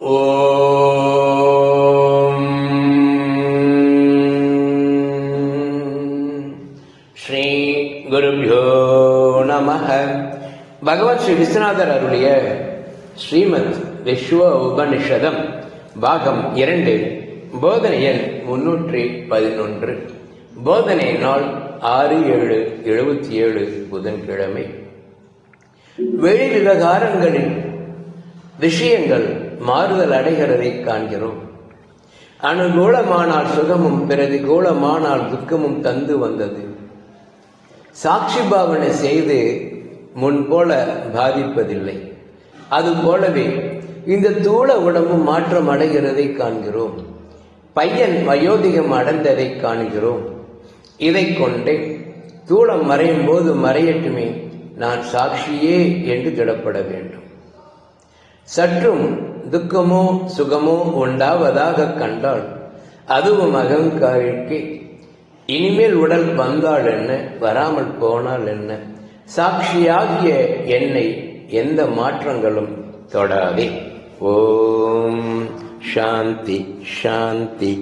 ஓம். ஸ்ரீ குருபியோ நம பகவான் ஸ்ரீ விஸ்வநாதர் அருளிய ஸ்ரீமத் விஸ்வ உபனிஷதம் பாகம் இரண்டு போதனை எண் முன்னூற்றி பதினொன்று. போதனை நாள் ஆறு ஏழு எழுபத்தி ஏழு புதன்கிழமை. வெளி விவகாரங்களின் விஷயங்கள் மாறுதல் அடைகிறதை காண்கிறோம். அனுகூலமானால் சுகமும் பிரதிகூலமானால் துக்கமும் தந்து வந்தது. சாட்சி பாவனை செய்து முன்போல பாதிப்பதில்லை. அது போலவே இந்த தூள உடம்பு மாற்றம் அடைகிறதை காண்கிறோம். பையன் வயோதிகம் அடைந்ததை காண்கிறோம். இதை கொண்டே தூளம் மறையும் போது மறையட்டுமே நான் சாட்சியே என்று திடப்பட வேண்டும். சற்றும் துக்கமோ சுகமோ உண்டாவதாக கண்டால் அதுவும் அகங்காரிக்கு இனிமேல் உடல் வந்தால் என்ன? வராமல் போனால் என்ன? சாட்சியாகிய என்னை எந்த மாற்றங்களும் தொடாதே. ஓம் சாந்தி சாந்தி